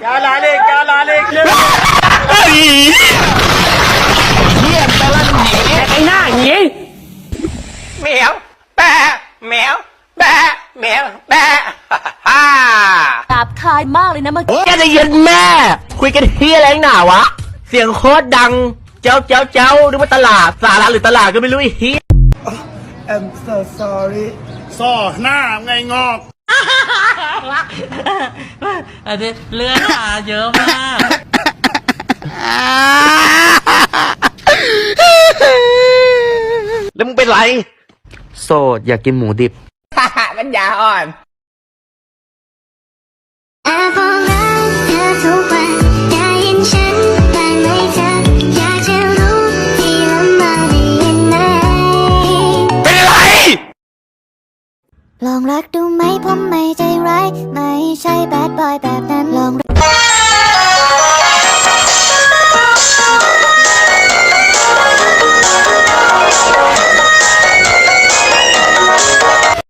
क्या लाले क्या लाले ไอ้หน้าอย่างนี้ แมวแปะแมวแปะแมวแปะฮ่า หยาบคายมากเลยนะเมื่อกี้ แกจะเย็นแม่ คุยกันเฮียอะไรนักหนาวะ เสียงโคตรดัง เจ้าเจ้าเจ้านึกว่าตลาด สาระหรือตลาดก็ไม่รู้ไอีเฮีย I'm so sorry ซ่อหน้าไงงอก อันนี้เลือดหาเยอะมาก แล้วมึงเป็นไร โสดอยากกินหมูดิบ ปัญญาอ่อน ลองรักดูไหมผมไม่ใจร้าย ไม่ใช่แบดบอยแบบ